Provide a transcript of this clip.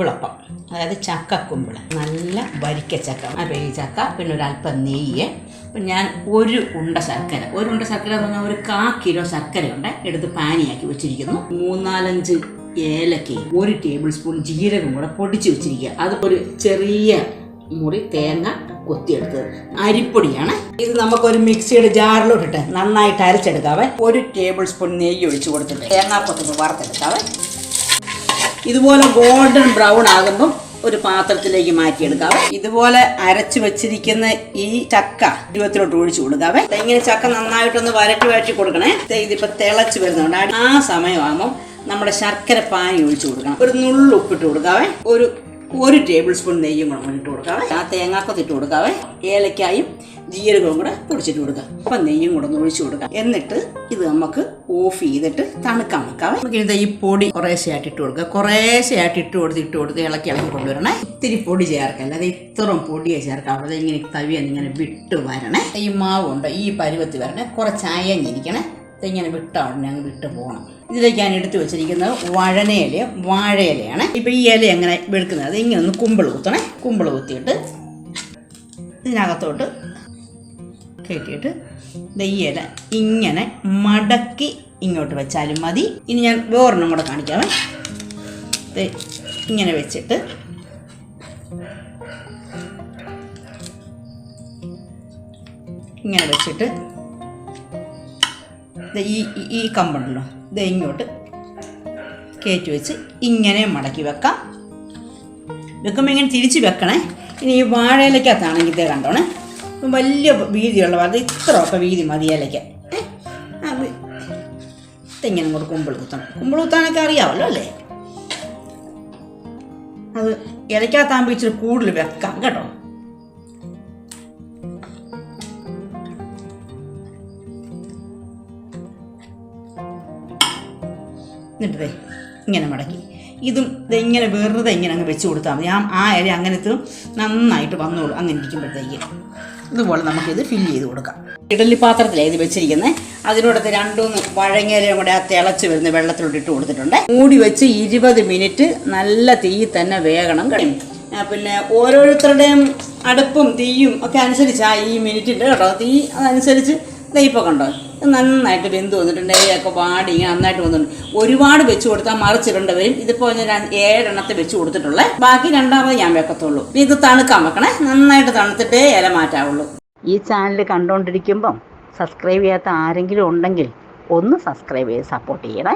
കുമ്പിളപ്പം. അതായത് ചക്ക കുമ്പിൾ. നല്ല വരിക്ക ചക്ക. ചക്ക പിന്നെ ഒരല്പം നെയ്യ്. അപ്പം ഞാൻ ഒരു ഉണ്ട ശർക്കര. ഒരു ഉണ്ട ശർക്കര എന്ന് പറഞ്ഞാൽ ഒരു കാ കിലോ ശർക്കരയുണ്ട് എടുത്ത് പാനിയാക്കി വെച്ചിരിക്കുന്നു. മൂന്നാലഞ്ച് ഏലക്കയും ഒരു ടേബിൾ സ്പൂൺ ജീരകം കൂടെ പൊടിച്ച് വെച്ചിരിക്കുക. അത് ഒരു ചെറിയ മുറി തേങ്ങ കൊത്തിയെടുത്തത്. അരിപ്പൊടിയാണ്. ഇത് നമുക്കൊരു മിക്സിയുടെ ജാറിലോട്ടിട്ട് നന്നായിട്ട് അരച്ചെടുക്കാവേ. ഒരു ടേബിൾ സ്പൂൺ നെയ്യ് ഒഴിച്ച് കൊടുത്തിട്ട് തേങ്ങാപ്പൊത്തൊന്ന് വറുത്തെടുക്കാവേ. ഇതുപോലെ ഗോൾഡൻ ബ്രൗൺ ആകുമ്പം ഒരു പാത്രത്തിലേക്ക് മാറ്റിയെടുക്കാം. ഇതുപോലെ അരച്ച് വെച്ചിരിക്കുന്ന ഈ ചക്ക ഇരുപത്തിലോട്ട് ഒഴിച്ചു കൊടുക്കാവേ ഇങ്ങനെ ചക്ക നന്നായിട്ടൊന്ന് വരട്ടി വരട്ടി കൊടുക്കണേ. ഇതിപ്പോ തിളച്ച് വരുന്നുണ്ട്. ആ സമയമാകുമ്പോൾ നമ്മുടെ ശർക്കര പാനി ഒഴിച്ചു കൊടുക്കണം. ഒരു നുള്ളു ഉപ്പിട്ട് കൊടുക്കാവേ ഒരു ഒരു ടേബിൾ സ്പൂൺ നെയ്യും കൂടെ ഇട്ട് കൊടുക്കാവേ ആ തേങ്ങാക്കൊത്ത് ഇട്ട് കൊടുക്കാവേ ഏലക്കായും ജീരകവും കൂടെ പൊടിച്ചിട്ട് കൊടുക്കുക അപ്പം നെയ്യും കൂടെ ഒന്ന് ഒഴിച്ചു കൊടുക്കാം. എന്നിട്ട് ഇത് നമുക്ക് ഓഫ് ചെയ്തിട്ട് തണുക്കാൻ വെക്കാം. നമുക്ക് ഇത് ഈ പൊടി കുറേശ്ശെ ആയിട്ട് ഇട്ട് കൊടുക്കുക കുറേശ്ശെ ആയിട്ട് ഇട്ട് കൊടുത്ത് ഇട്ട് കൊടുത്ത് ഇളക്കി ഇളക്കി കൊണ്ടുവരണേ. ഇത്തിരി പൊടി ചേർക്കല്ല അത് ഇത്രയും പൊടിയെ ചേർക്കാം. അവിടെ ഇങ്ങനെ തവിയ ഇങ്ങനെ വിട്ട് വരണേ. ഈ മാവുണ്ട് ഈ പരുവത്തി വരണേ. കുറച്ച് അയഞ്ഞിരിക്കണേ. ഇതിങ്ങനെ വിട്ട ഉടനെ അങ്ങ് വിട്ട് പോകണം ഇതിലേക്ക് ഞാൻ എടുത്തു വെച്ചിരിക്കുന്നത് വഴനയില വാഴയിലയാണ്. ഇപ്പം ഈ ഇല എങ്ങനെ വെളുക്കുന്നത്? അത് ഇങ്ങനെ ഒന്ന് കുമ്പിൾ കുത്തണേ. കുമ്പിൾ കുത്തിയിട്ട് ഇതിനകത്തോട്ട് കയറ്റിയിട്ട് നെയ്യല ഇങ്ങനെ മടക്കി ഇങ്ങോട്ട് വെച്ചാലും മതി. ഇനി ഞാൻ വേറൊന്നും കൂടെ കാണിക്കാം. ഇങ്ങനെ വെച്ചിട്ട് ഇങ്ങനെ വെച്ചിട്ട് ഈ ഈ- കമ്പുണ്ടല്ലോ ഇത് ഇങ്ങോട്ട് കയറ്റി വെച്ച് ഇങ്ങനെ മടക്കി വെക്കാം. വെക്കുമ്പോൾ ഇങ്ങനെ തിരിച്ച് വെക്കണേ. ഇനി ഈ വാഴയിലേക്കകത്താണെങ്കിൽ ഇതേ കണ്ടോണേ. വലിയ വീതിയുള്ള അത് ഇത്രയൊക്കെ വീതി മതി ഇലയ്ക്ക്. ഇതെങ്ങനെ അങ്ങോട്ട് കുമ്പിൾ കുത്തണം? കുമ്പിൾ കുത്താനൊക്കെ അറിയാമല്ലോ അല്ലേ? അത് ഇലയ്ക്കകത്താകുമ്പോൾ ഇച്ചിരി കൂടുതൽ വെക്കാം കേട്ടോ. എന്നിട്ട് ഇങ്ങനെ മടക്കി. ഇതും ഇതെങ്ങനെ വെറുതെ ഇങ്ങനെ അങ്ങ് വെച്ച് കൊടുത്താൽ മതി. ആ ആ ഇല അങ്ങനത്തെ നന്നായിട്ട് വന്നോളൂ. അങ്ങനെ ഇരിക്കുമ്പോഴത്തേക്ക് ഇതുപോലെ നമുക്കിത് ഫില്ല് ചെയ്ത് കൊടുക്കാം. ഇഡലി പാത്രത്തിലാണ് ഇത് വെച്ചിരിക്കുന്നത് അതിനോടത്ത് രണ്ടൂന്ന് വഴങ്ങയിലയും കൂടെ ആ തിളച്ച് വരുന്ന വെള്ളത്തിലോട്ട് ഇട്ട് കൊടുത്തിട്ടുണ്ട്. മൂടി വെച്ച് ഇരുപത് മിനിറ്റ് നല്ല തീ തന്നെ വേഗണം കഴിയും പിന്നെ ഓരോരുത്തരുടെയും അടുപ്പും തീയും ഒക്കെ അനുസരിച്ചാണ് ഈ മിനിറ്റിന്റെ കേട്ടോ. തീ അതനുസരിച്ച് ദേ ഉണ്ടോ നന്നായിട്ട് വെന്ത് വന്നിട്ടുണ്ട്? ഇലയൊക്കെ വാടി ഇങ്ങനെ നന്നായിട്ട് വന്നിട്ടുണ്ട്. ഒരുപാട് വെച്ച് കൊടുത്താൽ മറിച്ചിടേണ്ടി വരും. ഇതിപ്പോൾ ഞാൻ ഏഴെണ്ണത്തെ വെച്ച് കൊടുത്തിട്ടുള്ളേ. ബാക്കി രണ്ടാമത് ഞാൻ വെക്കത്തുള്ളൂ. ഇത് തണുക്കാൻ വെക്കണേ. നന്നായിട്ട് തണുത്തിട്ടേ ഇല മാറ്റാവുള്ളൂ. ഈ ചാനൽ കണ്ടുകൊണ്ടിരിക്കുമ്പം സബ്സ്ക്രൈബ് ചെയ്യാത്ത ആരെങ്കിലും ഉണ്ടെങ്കിൽ ഒന്ന് സബ്സ്ക്രൈബ് ചെയ്ത് സപ്പോർട്ട് ചെയ്യണേ.